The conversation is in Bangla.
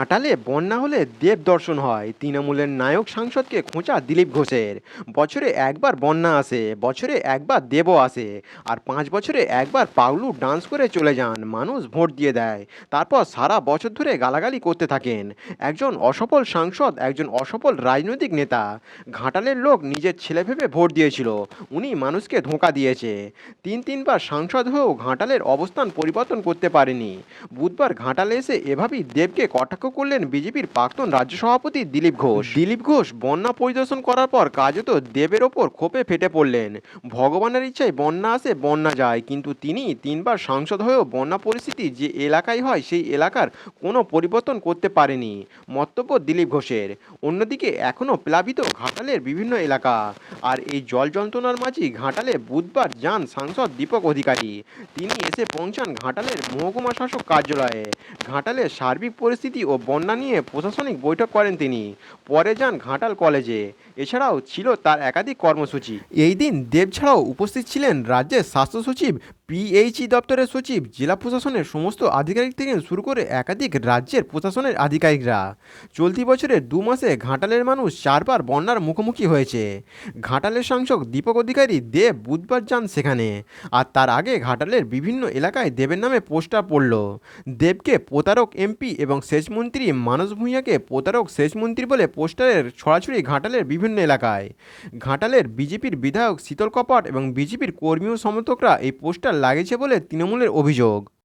ঘাটালে বন্যা হলে দেব দর্শন হয়। তৃণমূলের নায়ক সাংসদকে খোঁচা দিলীপ ঘোষের। বছরে একবার বন্যা আসে, বছরে একবার দেবও আসে। আর পাঁচ বছরে একবার পাগলু ডান্স করে চলে যান, মানুষ ভোট দিয়ে দেয়। তারপর সারা বছর ধরে গালাগালি করতে থাকেন। একজন অসফল সাংসদ, একজন অসফল রাজনৈতিক নেতা। ঘাটালের লোক নিজের ছেলে ভেবে ভোট দিয়েছিল, উনি মানুষকে ধোঁকা দিয়েছে। তিন তিনবার সাংসদ হয়েও ঘাটালের অবস্থান পরিবর্তন করতে পারেনি। বুধবার ঘাটালে এসে এভাবেই দেবকে কটাক্ষ করলেন বিজেপির প্রাক্তন রাজ্য সভাপতি দিলীপ ঘোষ। দিলীপ ঘোষ বন্যা পরিদর্শন করার পর কার্যত দেবের ওপর ক্ষোভে ফেটে পড়লেন। ভগবানের ইচ্ছায় বন্যা আসে, বন্যা যায়, কিন্তু তিনি তিনবার সাংসদ হয়েও বন্যা পরিস্থিতি যে এলাকায় হয়, সেই এলাকার কোনো পরিবর্তন করতে পারেনি, মন্তব্য দিলীপ ঘোষের। অন্যদিকে এখনও প্লাবিত ঘাটালের বিভিন্ন এলাকা। আর এই জল যন্ত্রণার মাঝেই ঘাটালে বুধবার যান সাংসদ দীপক অধিকারী। তিনি এসে পৌঁছান ঘাটালের মহকুমা শাসক কার্যালয়ে। ঘাটালের সার্বিক পরিস্থিতি ও বন্যা নিয়ে প্রশাসনিক বৈঠক করেন তিনি। পরে যান ঘাটাল কলেজে। এছাড়াও ছিল তার একাধিক কর্মসূচি। এই দিন দেব ছাড়াও উপস্থিত ছিলেন রাজ্যের স্বাস্থ্য সচিব পিএইচই দপ্তরের সচিব, জেলা প্রশাসনের সমস্ত আধিকারিক থেকে শুরু করে একাধিক রাজ্যের প্রশাসনের আধিকারিকরা। চলতি বছরের দু মাসে ঘাটালের মানুষ চারবার বন্যার মুখোমুখি হয়েছে। ঘাটালের সাংসদ দীপক অধিকারী দেব বুধবার যান সেখানে। আর তার আগে ঘাটালের বিভিন্ন এলাকায় দেবের নামে পোস্টার পড়ল। দেবকে প্রতারক এমপি এবং সেচমন্ত্রী মানস ভূঁইয়াকে প্রতারক সেচমন্ত্রী বলে পোস্টারের ছড়াছড়ি ঘাটালের বিভিন্ন এলাকায়। ঘাটালের বিজেপির বিধায়ক শীতল কপাট এবং বিজেপির কর্মী ও সমর্থকরা এই পোস্টার লাগিয়েছে বলে তৃণমূলের অভিযোগ।